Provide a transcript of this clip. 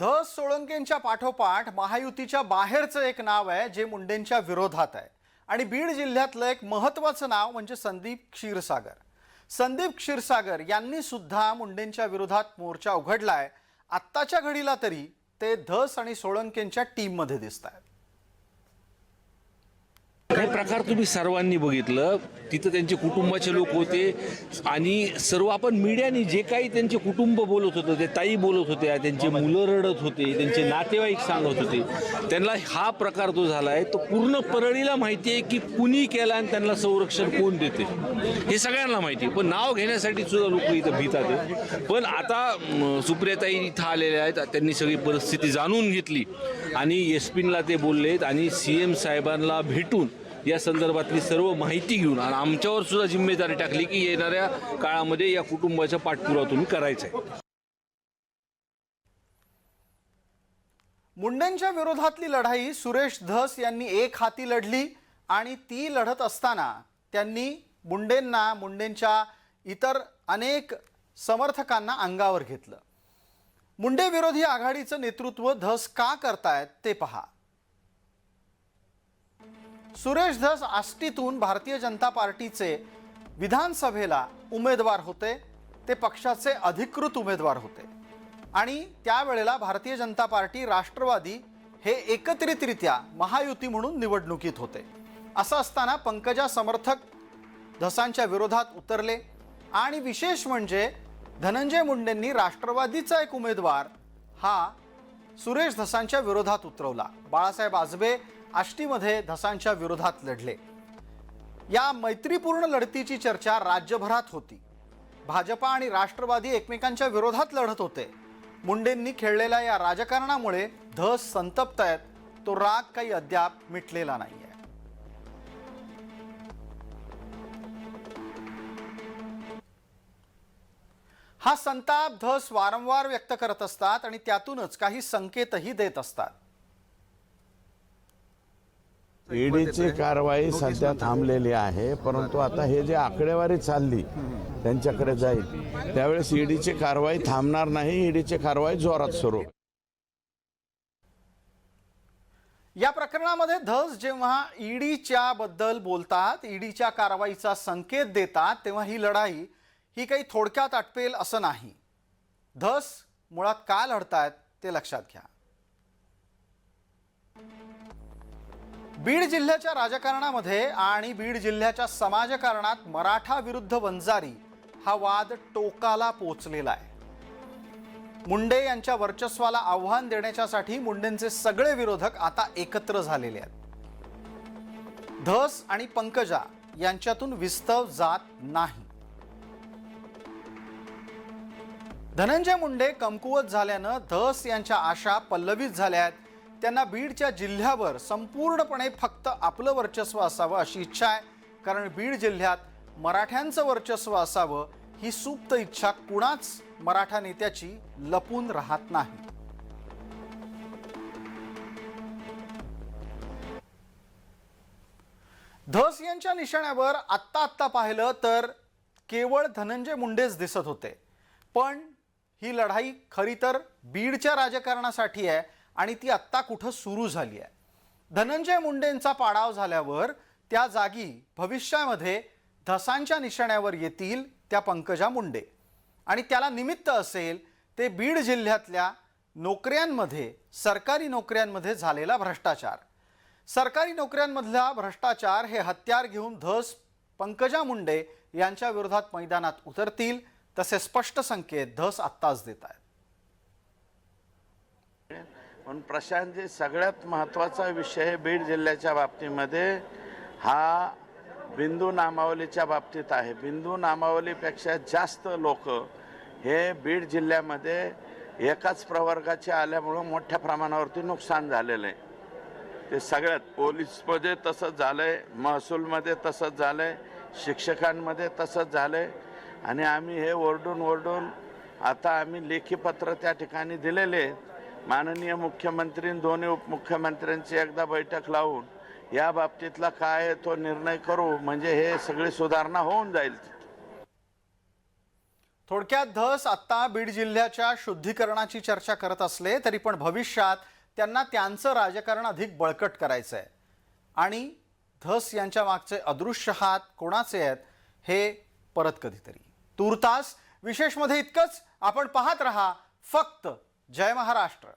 धस सोळंकेंच्या पाठोपाठ महायुतीच्या बाहेरचं एक नाव आहे जे मुंडेंच्या विरोधात आहे. आणि बीड जिल्ह्यातलं एक महत्त्वाचं नाव म्हणजे संदीप क्षीरसागर. संदीप क्षीरसागर यांनी सुद्धा मुंडेंच्या विरोधात मोर्चा उघडलाय. आत्ताच्या घडीला तरी ते धस आणि सोळंकेंच्या टीममध्ये दिसत आहेत हे प्रकार तुम्ही सर्वांनी बघितलं तिथं त्यांचे कुटुंबाचे लोक होते आणि सर्व आपण मीडियाने जे काही त्यांचे कुटुंब बोलत होतं ते ताई बोलत होत्या त्यांचे मुलं रडत होते त्यांचे नातेवाईक सांगत होते. त्यांना हा प्रकार जो झाला आहे तो पूर्ण परळीला माहिती आहे की कुणी केला आणि त्यांना संरक्षण कोण देते. हे सगळ्यांना माहिती आहे. पण नाव घेण्यासाठी सुद्धा लोक इथं भीतात आहे पण आता सुप्रियाताई इथं आलेल्या आहेत त्यांनी सगळी परिस्थिती जाणून घेतली. आणि एस पीनला ते बोललेत आणि सी एम साहेबांना भेटून या संदर्भातली सर्व माहिती घेऊन आणि आमच्यावर सुद्धा जिम्मेदारी टाकली की येणाऱ्या काळामध्ये या कुटुंबाचा पाठपुरावा तुम्ही करायचा आहे. मुंडेंच्या विरोधातली लढाई सुरेश धस यांनी एक हाती लढली आणि ती लढत असताना त्यांनी मुंडेंना मुंडेंच्या इतर अनेक समर्थकांना अंगावर घेतलं. मुंडे विरोधी आघाडीचं नेतृत्व धस का करतायत ते पहा. सुरेश धस आष्टीतून भारतीय जनता पार्टीचे विधानसभेला उमेदवार होते ते पक्षाचे अधिकृत उमेदवार होते. आणि त्यावेळेला भारतीय जनता पार्टी राष्ट्रवादी हे एकत्रितरित्या महायुती म्हणून निवडणुकीत होते. असं असताना पंकजा समर्थक धसांच्या विरोधात उतरले. आणि विशेष म्हणजे धनंजय मुंडेंनी राष्ट्रवादीचा एक उमेदवार हा सुरेश धसांच्या विरोधात उतरवला. बाळासाहेब आजबे आष्टीमध्ये धसांच्या विरोधात लढले. या मैत्रीपूर्ण लढतीची चर्चा राज्यभरात होती. भाजपा आणि राष्ट्रवादी एकमेकांच्या विरोधात लढत होते. मुंडेंनी खेळलेल्या या राजकारणामुळे धस संतप्त आहेत. तो राग काही अद्याप मिटलेला नाही हा संताप धस वारंवार व्यक्त करत असतात आणि त्यातूनच काही संकेतही देत असतात. ईडीची कारवाई सध्या थांबलेली आहे परंतु आता हे जे आकडेवारी चालली त्यांच्याकडे जाईल. त्यावेळेस ईडीची कारवाई थांबणार नाही ईडीची कारवाई जोरात सुरू. या प्रकरणामध्ये धस जेव्हा ईडीच्या बद्दल बोलतात ईडीच्या कारवाईचा संकेत देतात तेव्हा ही लढाई ही काही थोडक्यात आटपेल असं नाही. धस मुळात का लढतायत ते लक्षात घ्या. बीड जिल्ह्याच्या राजकारणामध्ये आणि बीड जिल्ह्याच्या समाजकारणात मराठा विरुद्ध वंजारी हा वाद टोकाला पोचलेला आहे. मुंडे यांच्या वर्चस्वाला आव्हान देण्याच्यासाठी मुंडेंचे सगळे विरोधक आता एकत्र झालेले आहेत. धस आणि पंकजा यांच्यातून विस्तव जात नाही. धनंजय मुंडे कमकुवत झाल्यानं धस यांच्या आशा पल्लवित झाल्या आहेत. त्यांना बीडच्या जिल्ह्यावर संपूर्णपणे फक्त आपलं वर्चस्व असावं अशी इच्छा आहे. कारण बीड जिल्ह्यात मराठ्यांचं वर्चस्व असावं ही सुप्त इच्छा कुणाच मराठा नेत्याची लपून राहत नाही. धस यांच्या निशाण्यावर आत्ता आत्ता पाहिलं तर केवळ धनंजय मुंडेच दिसत होते. पण ही लढाई खरी तर बीडच्या राजकारणासाठी आहे आणि ती आत्ता कुठं सुरू झाली आहे. धनंजय मुंडेंचा पाडाव झाल्यावर त्या जागी भविष्यामध्ये धसांच्या निशाण्यावर येतील त्या पंकजा मुंडे. आणि त्याला निमित्त असेल ते बीड जिल्ह्यातल्या नोकऱ्यांमध्ये सरकारी नोकऱ्यांमध्ये झालेला भ्रष्टाचार. सरकारी नोकऱ्यांमधला भ्रष्टाचार हे हत्यार घेऊन धस पंकजा मुंडे यांच्या विरोधात मैदानात उतरतील. तसे स्पष्ट संकेत धस आत्ताच देत आहेत. पण प्रशांतजी सगळ्यात महत्त्वाचा विषय बीड जिल्ह्याच्या बाबतीमध्ये. हा बिंदू नामावलीच्या बाबतीत आहे. बिंदू नामावलीपेक्षा जास्त लोक हे बीड जिल्ह्यामध्ये एकाच प्रवर्गाचे आल्यामुळं मोठ्या प्रमाणावरती नुकसान झालेलं आहे. ते सगळ्यात पोलीसमध्ये तसंच झालं आहे महसूलमध्ये तसंच झालं आहे शिक्षकांमध्ये तसंच झालं आहे आणि आम्ही हे ओरडून ओरडून आता आम्ही लेखी पत्र त्या ठिकाणी दिलेले माननीय मुख्यमंत्री दोन्ही उपमुख्यमंत्र्यांची एकदा बैठक लावून या बाबतीतला काय आहे तो निर्णय करू म्हणजे हे सगळी सुधारणा होऊन जाईल थोडक्यात धस आत्ता बीड जिल्ह्याच्या शुद्धीकरणाची चर्चा करत असले तरी पण भविष्यात त्यांना त्यांचं राजकारण अधिक बळकट करायचं आहे आणि धस यांच्या मागचे अदृश्य हात कोणाचे आहेत हे परत कधीतरी. तूर्तास. विशेषमध्ये इतकंच आपण पाहत रहा. फक्त जय महाराष्ट्र.